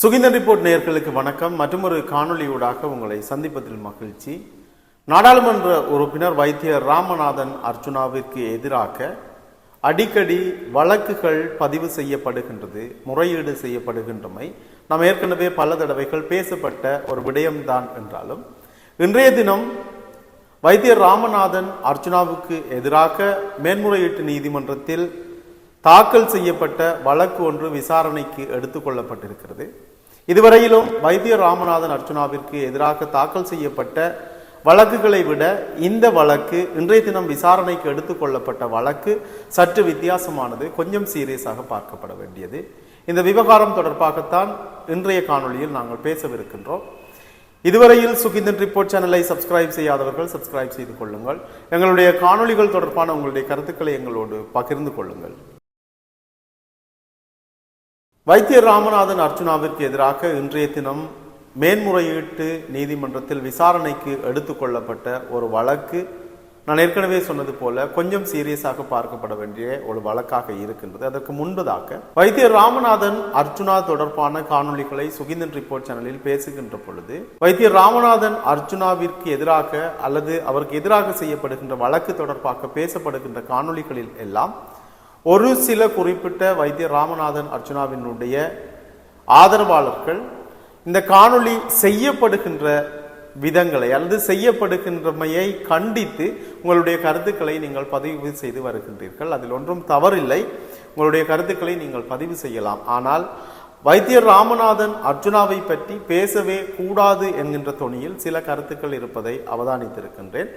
Suginthan report நேர்களுக்கு வணக்கம். மற்றும் ஒரு காணொளியூடாக உங்களை சந்திப்பதில் மகிழ்ச்சி. நாடாளுமன்ற உறுப்பினர் வைத்தியர் ராமநாதன் அர்ஜுனாவிற்கு எதிராக அடிக்கடி வழக்குகள் பதிவு செய்யப்படுகின்றது முறையீடு செய்யப்படுகின்றமை. நாம் ஏற்கனவே பல தடவைகள் பேசப்பட்ட ஒரு விடயம்தான் என்றாலும் இன்றைய தினம் வைத்தியர் ராமநாதன் அர்ஜுனாவுக்கு எதிராக மேன்முறையீட்டு நீதிமன்றத்தில் தாக்கல் செய்யப்பட்ட வழக்கு ஒன்று விசாரணைக்கு எடுத்துக்கொள்ளப்பட்டிருக்கிறது இதுவரையிலும் வைத்திய ராமநாதன் அர்ச்சுனாவிற்கு எதிராக தாக்கல் செய்யப்பட்ட வழக்குகளை விட இந்த வழக்கு இன்றைய தினம் விசாரணைக்கு எடுத்துக்கொள்ளப்பட்ட வழக்கு சற்று வித்தியாசமானது கொஞ்சம் சீரியஸாக பார்க்கப்பட வேண்டியது. இந்த விவகாரம் தொடர்பாகத்தான் இன்றைய காணொளியில் நாங்கள் பேசவிருக்கின்றோம். இதுவரையில் சுகிந்தன் ரிப்போர்ட் சேனலை சப்ஸ்கிரைப் செய்யாதவர்கள் சப்ஸ்கிரைப் செய்து கொள்ளுங்கள். எங்களுடைய காணொளிகள் தொடர்பான உங்களுடைய கருத்துக்களை எங்களோடு பகிர்ந்து கொள்ளுங்கள். வைத்தியர் ராமநாதன் அர்ச்சுனாவிற்கு எதிராக இன்றைய தினம் மேன்முறையீட்டு நீதிமன்றத்தில் விசாரணைக்கு எடுத்துக்கொள்ளப்பட்ட ஒரு வழக்கு. நான் ஏற்கனவே சொன்னது போல கொஞ்சம் சீரியஸாக பார்க்கப்பட வேண்டிய ஒரு வழக்காக இருக்கின்றது. அதற்கு முன்பதாக வைத்தியர் ராமநாதன் அர்ச்சுனா தொடர்பான காணொலிகளை சுகிந்தன் ரிப்போர்ட் சேனலில் பேசுகின்ற பொழுது வைத்தியர் ராமநாதன் அர்ச்சுனாவிற்கு எதிராக அல்லது அவருக்கு எதிராக செய்யப்படுகின்ற வழக்கு தொடர்பாக பேசப்படுகின்ற காணொலிகளில் எல்லாம் ஒரு சில குறிப்பிட்ட வைத்திய ராமநாதன் அர்ச்சுனாவினுடைய ஆதரவாளர்கள் இந்த காணொளி செய்யப்படுகின்ற விதங்களை அல்லது செய்யப்படுகின்றமையை கண்டித்து உங்களுடைய கருத்துக்களை நீங்கள் பதிவு செய்து வருகின்றீர்கள். அதில் ஒன்றும் தவறில்லை. உங்களுடைய கருத்துக்களை நீங்கள் பதிவு செய்யலாம். ஆனால் வைத்தியர் ராமநாதன் அர்ஜுனாவை பற்றி பேசவே கூடாது என்கின்ற தொனியில் சில கருத்துக்கள் இருப்பதை அவதானித்திருக்கின்றேன்.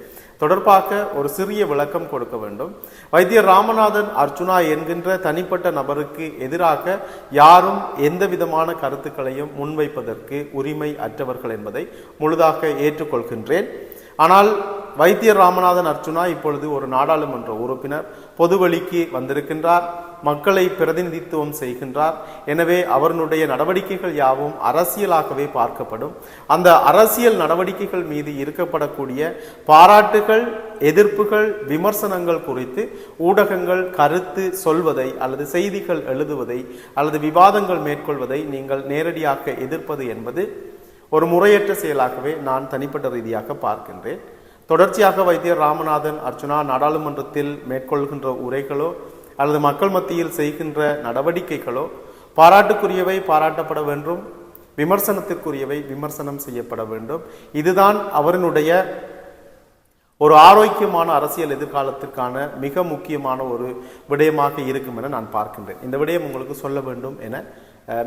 தொடர்பாக ஒரு சிறிய விளக்கம் கொடுக்க வேண்டும். வைத்தியர் ராமநாதன் அர்ஜுனா என்கின்ற தனிப்பட்ட நபருக்கு எதிராக யாரும் எந்த விதமான கருத்துக்களையும் முன்வைப்பதற்கு உரிமை அற்றவர்கள் என்பதை முழுதாக ஏற்றுக்கொள்கின்றேன். ஆனால் வைத்தியர் ராமநாதன் அர்ச்சுனா இப்பொழுது ஒரு நாடாளுமன்ற உறுப்பினர் பொதுவழிக்கு வந்திருக்கின்றார் மக்களை பிரதிநிதித்துவம் செய்கின்றார். எனவே அவருடைய நடவடிக்கைகள் யாவும் அரசியலாகவே பார்க்கப்படும். அந்த அரசியல் நடவடிக்கைகள் மீது இருக்கப்படக்கூடிய பாராட்டுகள் எதிர்ப்புகள் விமர்சனங்கள் குறித்து ஊடகங்கள் கருத்து சொல்வதை அல்லது செய்திகள் எழுதுவதை அல்லது விவாதங்கள் மேற்கொள்வதை நீங்கள் நேரடியாக எதிர்ப்பது என்பது ஒரு முறையற்ற செயலாகவே நான் தனிப்பட்ட ரீதியாக பார்க்கின்றேன். தொடர்ச்சியாக வைத்தியர் ராமநாதன் அர்ச்சுனா நாடாளுமன்றத்தில் மேற்கொள்கின்ற உரைகளோ அல்லது மக்கள் மத்தியில் செய்கின்ற நடவடிக்கைகளோ பாராட்டுக்குரியவை பாராட்டப்பட வேண்டும் விமர்சனத்திற்குரியவை விமர்சனம் செய்யப்பட வேண்டும். இதுதான் அவரினுடைய ஒரு ஆரோக்கியமான அரசியல் எதிர்காலத்திற்கான மிக முக்கியமான ஒரு விடயமாக இருக்கும் என நான் பார்க்கின்றேன். இந்த விடயம் உங்களுக்கு சொல்ல வேண்டும் என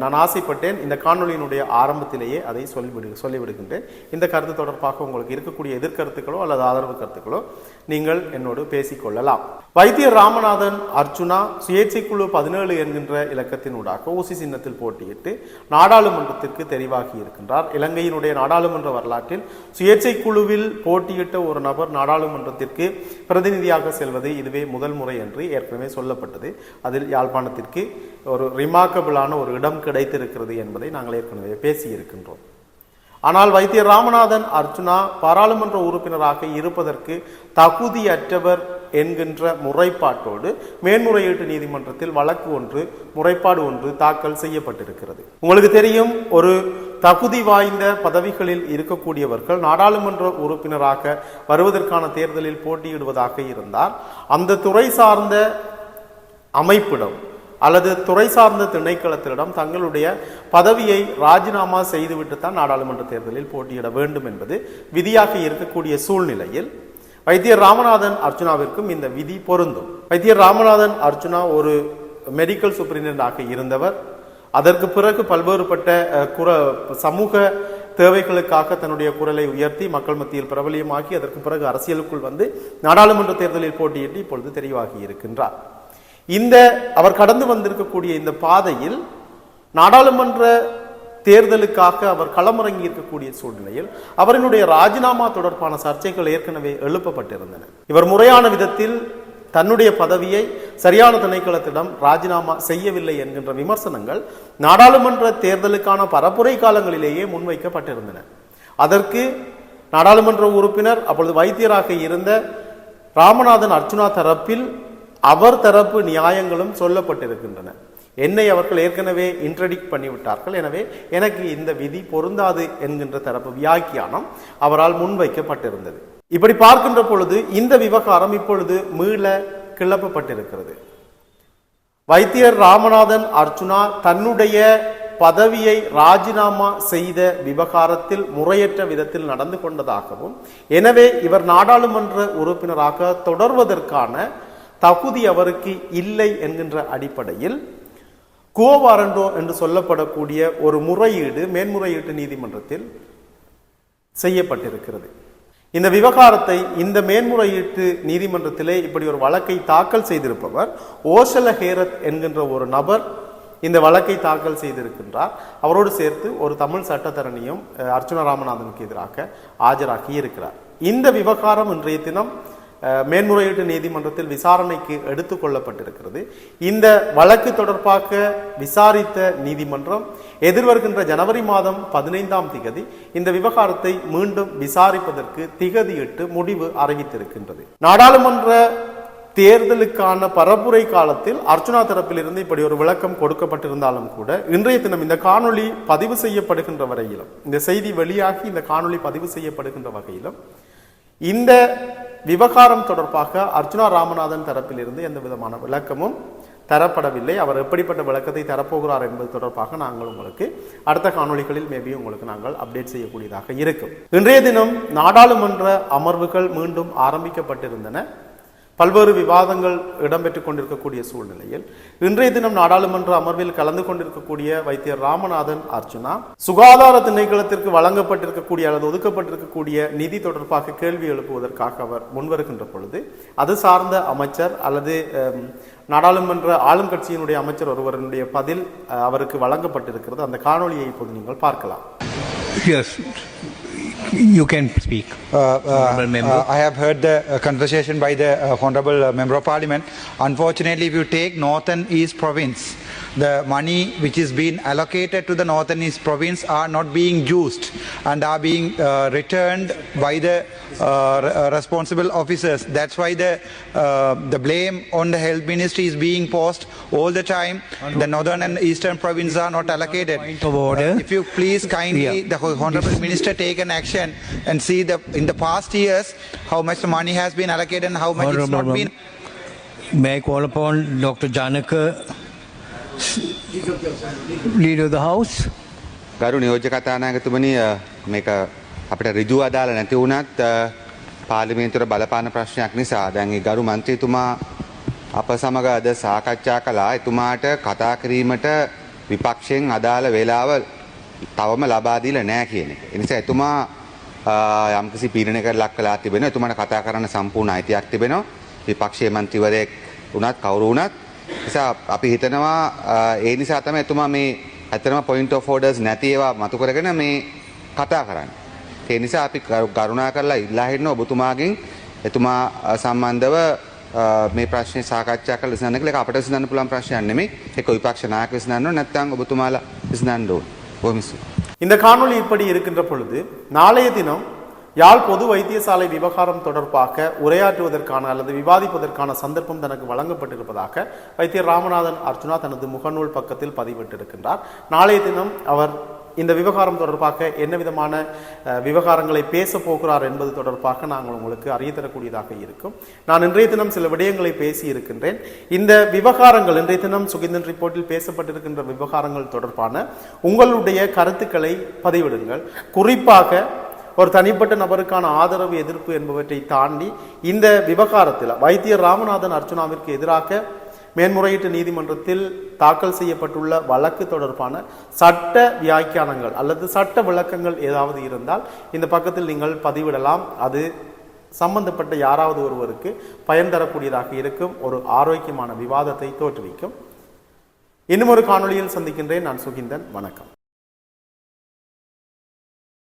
நான் ஆசைப்பட்டேன் இந்த காணொளியினுடைய ஆரம்பத்திலேயே அதை சொல்லிவிடு சொல்லிவிடுகின்றேன். இந்த கருத்து தொடர்பாக உங்களுக்கு இருக்கக்கூடிய எதிர்கருத்துக்களோ அல்லது ஆதரவு கருத்துக்களோ நீங்கள் என்னோடு பேசிக்கொள்ளலாம். வைத்தியர் ராமநாதன் அர்ச்சுனா சுயேட்சை குழு பதினேழு என்கின்ற இலக்கத்தினூடாக ஊசி சின்னத்தில் போட்டியிட்டு நாடாளுமன்றத்திற்கு தெரிவாகி இருக்கின்றார். இலங்கையினுடைய நாடாளுமன்ற வரலாற்றில் சுயேட்சை குழுவில் போட்டியிட்ட ஒரு நபர் நாடாளுமன்றத்திற்கு பிரதிநிதியாக செல்வது இதுவே முதல் முறை என்று ஏற்கனவே சொல்லப்பட்டது. அதில் யாழ்ப்பாணத்திற்கு ஒரு ரிமார்க்கபிளான ஒரு இடம் கிடைத்திருக்கிறது என்பதை நாங்கள் ஏற்கனவே பேசியிருக்கின்றோம். ஆனால் வைத்தியர் ராமநாதன் அர்ஜுனா பாராளுமன்ற உறுப்பினராக இருப்பதற்கு தகுதியற்றவர் என்கின்ற முறைப்பாட்டோடு மேன்முறையீட்டு நீதிமன்றத்தில் வழக்கு ஒன்று முறைப்பாடு ஒன்று தாக்கல் செய்யப்பட்டிருக்கிறது. உங்களுக்கு தெரியும் ஒரு தகுதி வாய்ந்த பதவிகளில் இருக்கக்கூடியவர்கள் நாடாளுமன்ற உறுப்பினராக வருவதற்கான தேர்தலில் போட்டியிடுவதாக இருந்தால் அந்த துறை சார்ந்த அமைப்பிடம் அல்லது துறை சார்ந்த திணைக்களத்திடம் தங்களுடைய பதவியை ராஜினாமா செய்துவிட்டு தான் நாடாளுமன்ற தேர்தலில் போட்டியிட வேண்டும் என்பது விதியாக இருக்கக்கூடிய சூழ்நிலையில் வைத்தியர் ராமநாதன் அர்ச்சுனாவிற்கும் இந்த விதி பொருந்தும். வைத்தியர் ராமநாதன் அர்ச்சுனா ஒரு மெடிக்கல் சூப்பரிண்டென்டாக இருந்தவர். அதற்கு பிறகு பல்வேறுபட்ட குற குர சமூக தேவைகளுக்காக தன்னுடைய குரலை உயர்த்தி மக்கள் மத்தியில் பிரபலியமாக்கி அதற்கு பிறகு அரசியலுக்குள் வந்து நாடாளுமன்ற தேர்தலில் போட்டியிட்டு இப்பொழுது தெரிவாகி இருக்கின்றார். இந்த அவர் கடந்து வந்திருக்கக்கூடிய இந்த பாதையில் நாடாளுமன்ற தேர்தலுக்காக அவர் களமிறங்கி இருக்கக்கூடிய சூழ்நிலையில் அவரினுடைய ராஜினாமா தொடர்பான சர்ச்சைகள் ஏற்கனவே எழுப்பப்பட்டிருந்தன. இவர் முறையான விதத்தில் தன்னுடைய பதவியை சரியான திணைக்களத்திடம் ராஜினாமா செய்யவில்லை என்கின்ற விமர்சனங்கள் நாடாளுமன்ற தேர்தலுக்கான பரப்புரை காலங்களிலேயே முன்வைக்கப்பட்டிருந்தன. அதற்கு நாடாளுமன்ற உறுப்பினர் அப்பொழுது வைத்தியராக இருந்த ராமநாதன் அர்ச்சுனா தரப்பில் அவர் தரப்பு நியாயங்களும் சொல்லப்பட்டிருக்கின்றன. என்னை அவர்கள் ஏற்கனவே இன்ட்ரடிக்ட் பண்ணிவிட்டார்கள். எனவே எனக்கு இந்த விதி பொருந்தாது என்கின்ற தரப்பு வியாக்கியானம் அவரால் முன்வைக்கப்பட்டிருந்தது. இப்படி பார்க்கின்ற பொழுது இந்த விவகாரம் இப்பொழுது மீள கிளப்பப்பட்டிருக்கிறது. வைத்தியர் ராமநாதன் அர்ச்சுனா தன்னுடைய பதவியை ராஜினாமா செய்த விவகாரத்தில் முறையற்ற விதத்தில் நடந்து கொண்டதாகவும் எனவே இவர் நாடாளுமன்ற உறுப்பினராக தொடர்வதற்கான தகுதி அவருக்கு இல்லை என்கின்ற அடிப்படையில் கோவாரண்டோ என்று சொல்லப்படக்கூடிய ஒரு முறையீடு மேன்முறையீட்டு நீதிமன்றத்தில் செய்யப்பட்டிருக்கிறது. இந்த விவகாரத்தை இந்த மேன்முறையீட்டு நீதிமன்றத்திலே இப்படி ஒரு வழக்கை தாக்கல் செய்திருப்பவர் ஓஷல ஹேரத் என்கின்ற ஒரு நபர் இந்த வழக்கை தாக்கல் செய்திருக்கின்றார். அவரோடு சேர்த்து ஒரு தமிழ் சட்டத்தரணியும் அஹ், அர்ச்சுனா ராமநாதனுக்கு எதிராக ஆஜராகி இருக்கிறார். இந்த விவகாரம் இன்றைய தினம் மேன்முறையீட்டு நீதிமன்றத்தில் விசாரணைக்கு எடுத்துக்கொள்ளப்பட்டிருக்கிறது இந்த வழக்கு தொடர்பாக விசாரித்த நீதிமன்றம் எதிர்வருகின்ற ஜனவரி மாதம் பதினைந்தாம் திகதி இந்த விவகாரத்தை மீண்டும் விசாரிப்பதற்கு திகதியிட்டு முடிவு அறிவித்திருக்கின்றது. நாடாளுமன்ற தேர்தலுக்கான பரப்புரை காலத்தில் அர்ச்சுனா தரப்பிலிருந்து இப்படி ஒரு விளக்கம் கொடுக்கப்பட்டிருந்தாலும் கூட இன்றைய தினம் இந்த காணொளி பதிவு செய்யப்படுகின்ற வரையிலும் இந்த செய்தி வெளியாகி இந்த காணொளி பதிவு செய்யப்படுகின்ற வகையிலும் இந்த விவகாரம் தொடர்பாக அர்ச்சுனா ராமநாதன் தரப்பிலிருந்து எந்த விதமான விளக்கமும் தரப்படவில்லை. அவர் எப்படிப்பட்ட விளக்கத்தை தரப்போகிறார் என்பது தொடர்பாக நாங்கள் உங்களுக்கு அடுத்த காணொளிகளில் மேபி உங்களுக்கு நாங்கள் அப்டேட் செய்யக்கூடியதாக இருக்கும். இன்றைய தினம் நாடாளுமன்ற அமர்வுகள் மீண்டும் ஆரம்பிக்கப்பட்டிருந்தன. பல்வேறு விவாதங்கள் இடம்பெற்று கொண்டிருக்கக்கூடிய சூழ்நிலையில் இன்றைய தினம் நாடாளுமன்ற அமர்வில் கலந்து கொண்டிருக்கக்கூடிய வைத்தியர் ராமநாதன் அர்ச்சுனா சுகாதார திணைக்களத்திற்கு வழங்கப்பட்டிருக்கக்கூடிய அல்லது ஒதுக்கப்பட்டிருக்கக்கூடிய நிதி தொடர்பாக கேள்வி எழுப்புவதற்காக அவர் முன்வருகின்ற பொழுது அது சார்ந்த அமைச்சர் அல்லது நாடாளுமன்ற ஆளும் கட்சியினுடைய அமைச்சர் ஒருவரனுடைய பதில் அஹ், அவருக்கு வழங்கப்பட்டிருக்கிறது. அந்த காணொளியை இப்போது நீங்கள் பார்க்கலாம். Yes, you can speak. Uh, uh, uh, I have heard the uh, conversation by the uh, Honourable uh, Member of Parliament. Unfortunately, if you take North and East Province, the money which is being allocated to the northern East Province are not being used and are being uh, returned by the uh, uh, responsible officers. That's why the uh, the blame on the Health Ministry is being posed all the time. The Northern and Eastern Province are not allocated. Order. If you please kindly, Yeah. the Honourable Minister take an action and see the in the past years how much money has been allocated and how much it's not been. May I call upon Dr. Janaka, Leader of the House? ගරු නියෝජ්‍ය කතානායකතුමනි අ, මේක අපිට රිජු අදාළ නැති වුණත් අ, පාර්ලිමේන්තුවට බලපාන ප්‍රශ්නයක් නිසා දැන් ඒ ගරු මන්ත්‍රීතුමා අප සමග අද සාකච්ඡා කළා එතුමාට කතා කිරීමට විපක්ෂයෙන් අදාළ වේලාව තවම ලබා දීලා නැහැ කියන එක. ඒ නිසා එතුමා අ, යම්කිසි පීඩනයකට ලක් කළා තිබෙනවා. එතුමාට කතා කරන්න සම්පූර්ණ අයිතියක් තිබෙනවා. විපක්ෂයේ මන්ත්‍රීවරයෙක් වුණත් කවුරු වුණත්. නිසා අපි හිතනවා අ, ඒ නිසා තමයි එතුමා මේ ඇතරම පොයින්ට ෆෝඩර්ස් නැති ඒවා මතු කරගෙන මේ කතා කරන්න. ඒ නිසා අපි කරු- කරුණා කරලා ඉල්ලා හිටන ඔබතුමාගෙන් එතුමා අ, සම්බන්ධව අ, මේ ප්‍රශ්නය සාකච්ඡා කරලා විසඳන්න කියලා ඒක අපිට විසඳන්න පුළුවන් ප්‍රශ්නයක් නෙමෙයි. ඒක විපක්ෂ නායක විසඳන්න ඕන නැත්නම් ඔබතුමාලා විසඳන්න ඕන. බොහොම ස්තුතියි. இந்த காணொளி இப்படி இருக்கின்ற பொழுது நாளைய தினம் யாழ் பொது வைத்தியசாலை விவகாரம் தொடர்பாக உரையாற்றுவதற்கான அல்லது விவாதிப்பதற்கான சந்தர்ப்பம் தனக்கு வழங்கப்பட்டிருப்பதாக வைத்தியர் ராமநாதன் அர்ஜுனா தனது முகநூல் பக்கத்தில் பதிவிட்டிருக்கின்றார். நாளைய தினம் அவர் இந்த விவகாரம் தொடர்பாக என்ன விதமான விவகாரங்களை பேச போகிறார் என்பது தொடர்பாக நாங்கள் உங்களுக்கு அறிய தரக்கூடியதாக இருக்கும். நான் இன்றைய தினம் சில விடயங்களை பேசி இருக்கின்றேன். இந்த விவகாரங்கள் இன்றைய தினம் சுகிந்தன் ரிப்போர்ட்டில் பேசப்பட்டிருக்கின்ற விவகாரங்கள் தொடர்பான உங்களுடைய கருத்துக்களை பதிவிடுங்கள். குறிப்பாக ஒரு தனிப்பட்ட நபருக்கான ஆதரவு எதிர்ப்பு என்பவற்றை தாண்டி இந்த விவகாரத்தில் வைத்தியர் ராமநாதன் அர்ச்சுனாவிற்கு எதிராக மேன்முறையீட்டு நீதிமன்றத்தில் தாக்கல் செய்யப்பட்டுள்ள வழக்கு தொடர்பான சட்ட வியாக்கியானங்கள் அல்லது சட்ட விளக்கங்கள் ஏதாவது இருந்தால் இந்த பக்கத்தில் நீங்கள் பதிவிடலாம். அது சம்பந்தப்பட்ட யாராவது ஒருவருக்கு பயன் தரக்கூடியதாக இருக்கும். ஒரு ஆரோக்கியமான விவாதத்தை தோற்றுவிக்கும். இன்னும் ஒரு காணொளியில் சந்திக்கின்றேன். நான் சுகிந்தன். வணக்கம்.